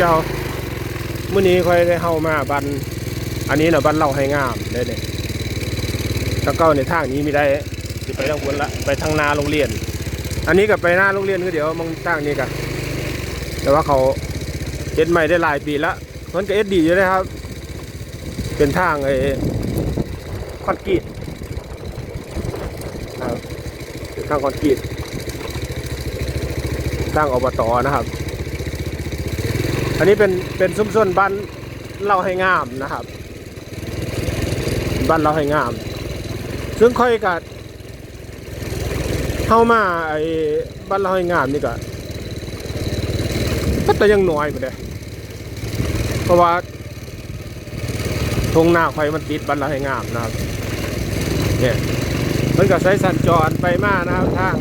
เจ้ามื้อนี้ค่อยได้เฮามาบัน อันนี้น่ะบันเล่าให้งามเด้เนี่ยทาเก้าในทางนี้ไมีได้สิไปทางบนละไปทางนาโรงเรียน อันนี้ก็ไปหน้าโรงเรียนคือเดี๋ยวมองทางนี้กันแต่ว่าเขาเอ็ดใหม่ได้หลายปีละมันก็เอ็ดดีอยู่นะครับ เป็นทางไอ้คอนกรีตครับเป็นทางคอนกรีตทางอบตนะครับ อันนี้เป็นเป็นซุ้มส่วนบ้านเราให้งามนะครับ บ้านเราให้งาม ซึ่งค่อยกับเข้ามาไอ้บ้านเราให้งามนี่ก็ก็แต่ยังน้อยอยู่เลยเพราะว่าทงหน้าไฟมันติดบ้านเราให้งามนะครับเนี่ยมันก็ใช้สัญจรไปมานะครับทาง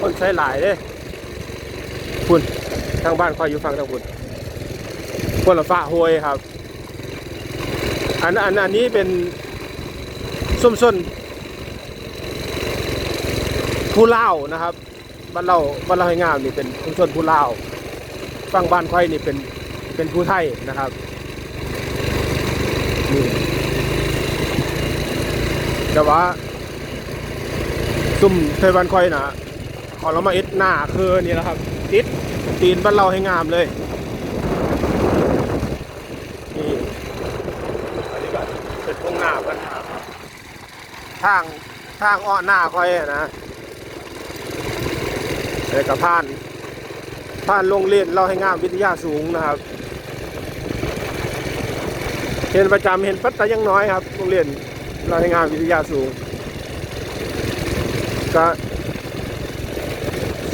คนใช้หลายเด้คุณ ทางบ้านคอยอยู่ฝั่งทางบุญคนละฟ้าโหวยครับ อันอันอันนี้เป็นส้มส้นผู้เล่านะครับบ้านเราบ้านเราให้งามนี่เป็นส้มส้นผู้เล่าฝั่งบ้านคอยนี่เป็นเป็นผู้ไทยนะครับนี่แต่ว่าซุ่มเทยบ้านคอยนะขอเรามาเอ็ดหน้าคือนี่แหละครับติด ตีนบ้านเราให้งามเลยนี่อันนี้ก็เป็นตรงหน้ากันครับทางทางอ้อหน้าค่อยนะแล้วก็ผ่านผ่านโรงเรียนเราให้งามวิทยาสูงนะครับ เห็นประจำเห็นปัตตายังน้อยครับโรงเรียนเราให้งามวิทยาสูงก็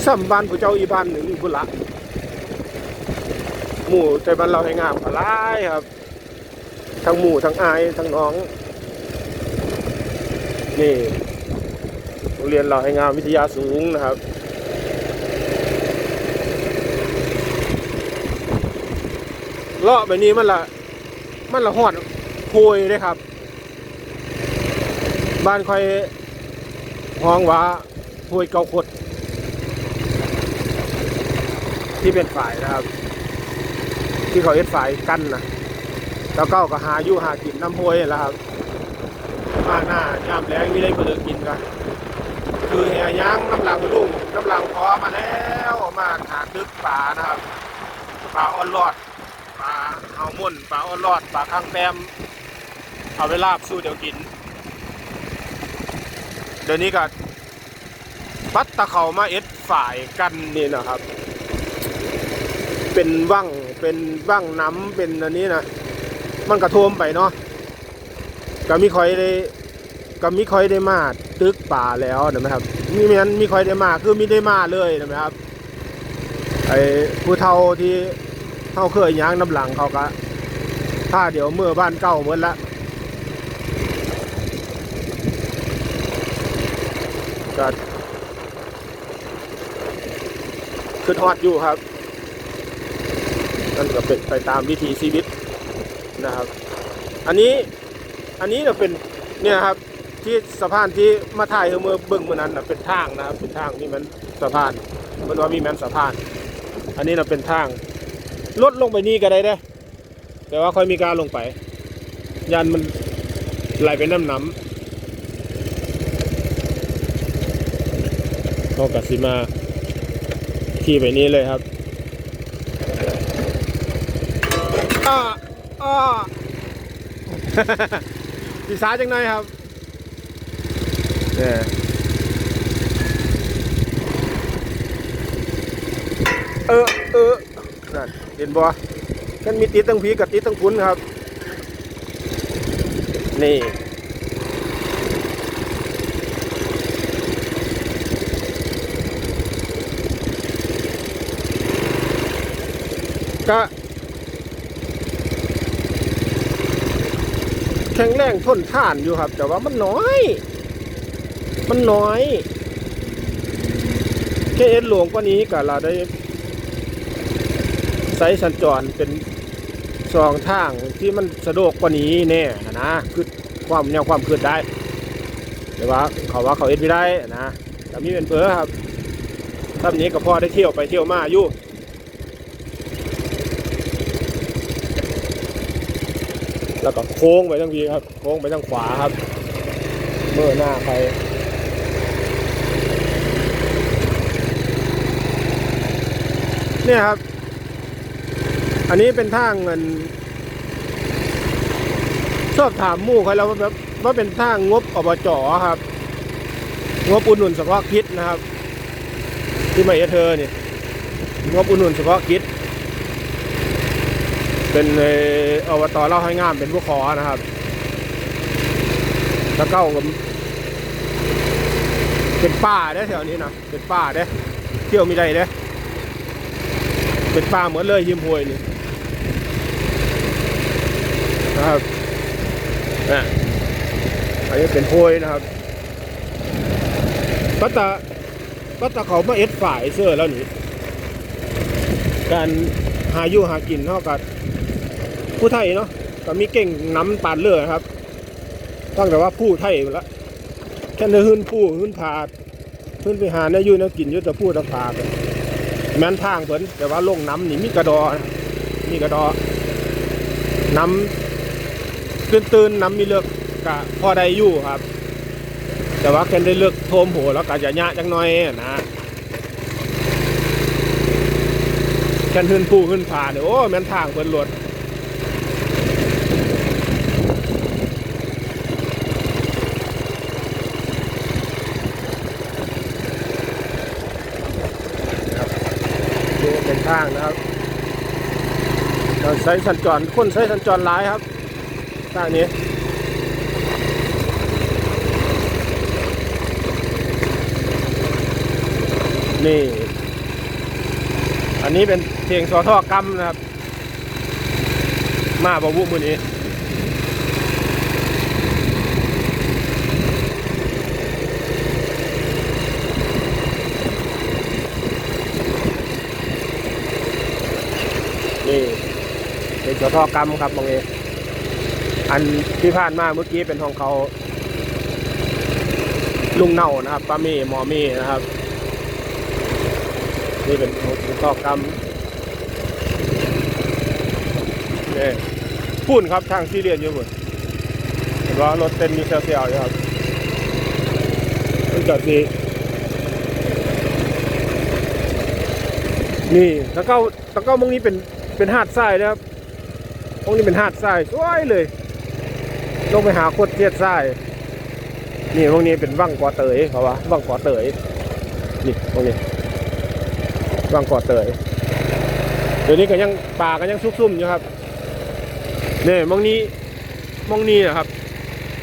สัมบ้านผู้เจ้าอีบ้านหนึ่งอยู่บุละ หมู่ใจบ้านเราให้งามก็หลายครับ ทั้งหมู่ทั้งอายทั้งน้อง นี่โรงเรียนเราให้งามวิทยาสูงนะครับเลาะแบบนี้มันละมันละหอดโพยเลยครับ บ้านคอยห้องว่าโพยเกาขดที่เป็นฝ่ายนะครับ ที่เขาเอ็ดฝ่ายกั้นนะแล้วก็ก็หาอยู่หากินน้ำห้วยแล้วครับมาหน้ายามแรงไม่ได้เปิดกินกันคือแห่ย่างน้ำหลังลุงน้ำหลังพอมาแล้วมาหาตึกป่านะครับป่าออนรอดป่าเอามุ่นป่าออนรอดป่าข้างแปมเอาไปลาบสู้เดี๋ยวกิน เดี๋ยวนี้ก็ปัดตะเขามาเอ็ดฝ่ายกันนี่นะครับ เป็นว่างเป็นว่างน้ำเป็นอันนี้นะมันกระท่วมไปเนาะก็มีคอยได้ก็มีคอยได้มาตึกป่าแล้วนะครับมีแมันมีคอยได้มาคือมีได้มาเลยนะครับไอ้ผู้เฒ่าที่เขาเคยย้างน้ำหลังเขาก็ถ้าเดี๋ยวเมื่อบ้านเก่าหมดละก็คือทอดอยู่ครับ นั่นก็เป็นไปตามวิถีชีวิตนะครับ อันนี้อันนี้เนี่ยเป็นเนี่ยครับที่สะพานที่มาถ่ายเมื่อเบิ่งเมื่อนั้นนะเป็นทางนะครับเป็นทางนี่มันสะพานมันว่ามีแมนสะพาน อันนี้เราเป็นทางลดลงไปนี่ก็ได้เด้แต่ว่าค่อยมีการลงไป ยันมันไหลไปน้ำน้ำเขากัสิมาที่ไปนี้เลยครับ อ้อดีสาจังหน่อยครับเนี่ยเออเออนั่นเห็นบ่กันมีติดตั้งผีกับติดตั้งพุ้นครับ นี่ก็ แข็งแรงทนทานอยู่ครับ แต่ว่ามันน้อย มันน้อยแค่เอ็ดหลวงกว่านี้ก็เราได้ใช้สัญจรเป็นสองทางที่มันสะดวกกว่านี้แน่นะคือความแนวความคืนได้แต่ว่าเขาว่าเขาเอ็ดไม่ได้นะแต่มีเป็นเพื่อครับท่านี้ก็พอได้เที่ยวไปเที่ยวมาอยู่ แล้วก็โค้งไปทางพีครับ โค้งไปทางขวาครับ เมื่อหน้าไปเนี่ยครับ อันนี้เป็นทางเงินชอบถามมู่เขาแล้วว่าแบบว่าเป็นทางงบอบจครับ งบอุดหนุนเฉพาะกิจนะครับ ที่มาเอเธอเนี่ยงบอุดหนุนเฉพาะกิจ เป็นอบตเล่าให้งามเป็นผู้ขอนะครับแล้วเก้ากับเป็นป่าได้แถวนี้นะเป็นป่าได้เที่ยวม่ได้เด้เป็นป่าเหมือนเลยยิมพวยนี่นะครับนะอันนี้เป็นพวยนะครับปัตตาปัตตาเขามาเอ็ดฝ่ายเสื้อแล้วนี่การหาอยู่หากินเท่ากับ ผู้ไทยเนาะก็มีเก่งน้ำปานเลือครับ ตั้งแต่ว่าผู้ไทยละแค่เนื้อหื้นผู้หื้นผาดหื้นไปหาเนื้อยู่เนื้อกินอยุตะผู้ตะผาดแม่นทางเพิ่นแต่ว่าลงน้ำนี่มีกระดอนะมีกระดอน้ำตื้นๆน้ำมีเลือกกะพอได้อยู่ครับ แต่ว่าแค่ได้เลือกโทมโหแล้วก็จะยะจังน้อยนะแค่หื้นผู้หื้นผาดเนี่ยโอ้แม่นทางเพิ่นหลด เป็นทางนะครับเราใช้สัญจรคนใช้สัญจรหลายครับทางนี้นี่ อันนี้เป็นเพียงสอท่อกรรมนะครับ มาบวุมือนี้ เป็นสทกรรมครับบางเออันที่ผ่านมาเมื่อกี้เป็นของเขา ลุงเน่านะครับป้าเม่หมอเม่นะครับ นี่เป็นสทกรรมนี่พุ่นครับทางซีเรียนอยู่หมดเห็นว่ารถเต้นมีเซลล์อยู่ครับมันจัดดีนี่ตะเก้าตะเก้ามงนี้เป็นเป็นหาดทรายนะครับ ตรงนี้เป็นหาดทรายสวยเลย ลงไปหาโคตรเทียดทราย นี่ตรงนี้เป็นวังกอเตยเขาว่าวังกอเตย นี่ตรงนี้วังกอเตย เดี๋ยวนี้ก็ยังป่าก็ยังซุกซุ่มอยู่ครับนี่มองนี้มองนี้นะครับ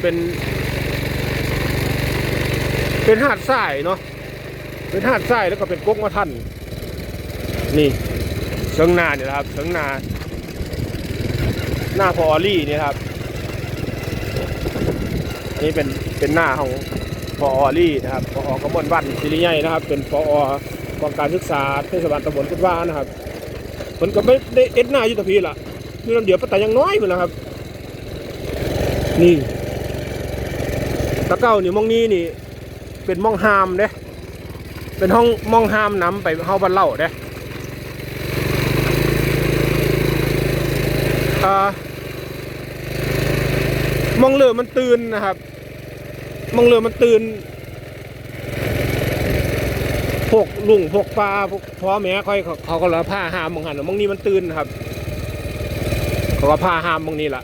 เป็น เป็นหาดทรายเนาะ เป็นหาดทรายแล้วก็เป็นก๊กมะทัน นี่เชิงนาเนี่ยนะครับเชิงนา หน้าพออลี่นี่ครับ อันนี้เป็นเป็นหน้าของพออลี่นะครับพอกระมวลวันศิริใหญ่นะครับ เป็นพอกองการศึกษาเทศบาลตำบลพุทธว่านะครับมันก็ไม่ได้เอ็ดหน้ายุทธพีละนี่ลำเดียวปัตตายังน้อยไปแล้วครับ นี่ตะเก้านี่มองนี้นี่ เป็นมองฮามเด้เป็นห้องมองฮามน้ำไปเฮาบ้านเล่าเด้ อ่า มองเรือมันตื่นนะครับ มองเรือมันตื่นพวกลุงพวกปลาพวกพ่อแม่ค่อยเขาเขาก็ละผ้าหามมองหันมองนี้มันตื่นครับ เขาก็ผ้าหามมองนี้ละ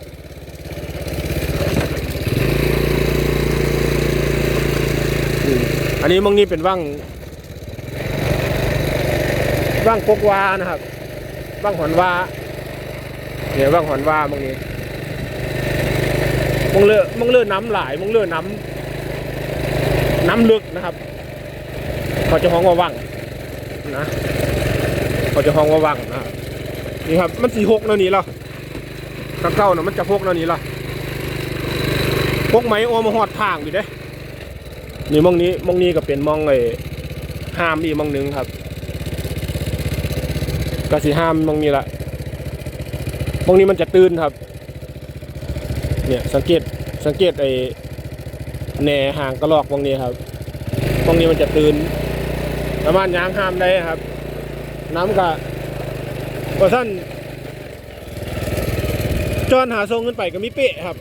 อันนี้มองนี้เป็นว่างว่างกกวานะครับว่างหอนวา เนี่ยว่างหอนว่าบางนี้มองเลือมองเลือน้ำหลายมองเลือน้ำน้ำลึกนะครับเขาจะห้องว่าว่างนะเขาจะห้องว่าว่างนะนี่ครับมันสี่หกแล้วนี้แล้วกระเก้านะมันจะพกแล้วนี้ละพกไหมโอมาหอดทางอยู่เด้นี่มองนี้มองนี้ก็เป็นมองไอ้ห้ามอีมองหนึงครับก็สีห้ามมองนี้ละ วกนี้มันจะตื่นครับ เนี่ยสังเกตสังเกตไอ้แหน่ห่างกระลอกพวกนี้ครับ พวกนี้มันจะตื่นประมาณยางห้ามได้ครับ น้ำกะพอท่านจอนหาทรงขึ้นไปก็มีเป๊ะครับ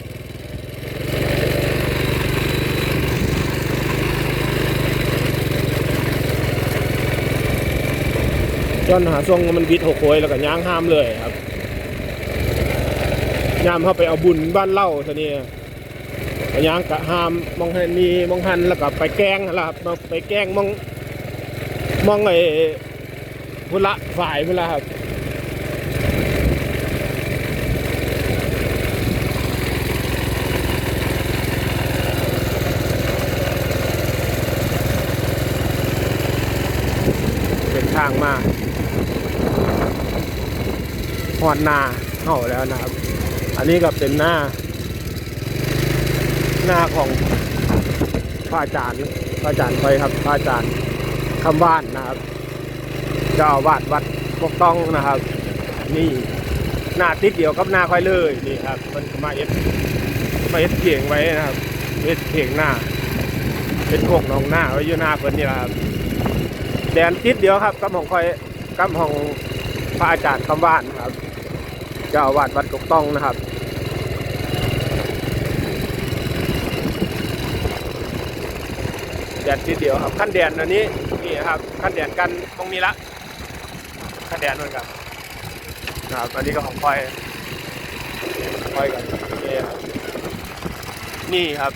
จอนหาทรงมันบิดหกโอยแล้วก็ย่างห้ามเลยครับ ยามเข้าไปเอาบุญบ้านเล่าทีนี้ยางกะห้ามมองหันนี่มองหันแล้วก็ไปแกล้งนั่นล่ะครับไปแกล้งมองมองไอ้พุละฝ่ายพุละครับเป็นทางมาหอดนาเข้าแล้วนะครับ อันนี้ก็เป็นหน้า หน้าของพระอาจารย์พระอาจารย์ไปครับพระอาจารย์คำว่านนะครับเจ้าวาดวัดปกต้องนะครับ นี่หน้าติดเดียวกับหน้าค่อยเลยนี่ครับ มันมาเอ็ดมาเอ็ดเขียงไว้นะครับเอ็ดเขียงหน้าเป็นพวกน้องหน้าไว้อยู่หน้าเพิ่นนี่แหละครับแดนทิศเดียวครับกับของคอยกับของพระอาจารย์คำว่านครับเจ้าวาดวัดกกต้องนะครับ แดนทิศเดียวครับขั้นแดนอันนี้นี่ครับขั้นแดนกันตรงนี้ละขั้นแดนเหมือนกันนะครับอันนี้ก็ของคอยคอยกันนี่ครับนี่ครับ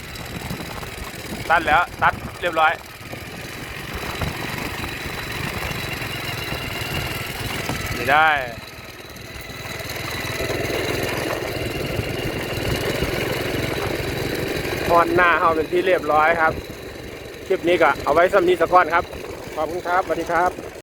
ตัดแล้วตัดเรียบร้อยไม่ได้พอดหน้าเอาเป็นที่เรียบร้อยครับ ลิปนี้ก็เอาไว้สำนีสะก้อนครับ ขอบคุณครับสวัสดีครับ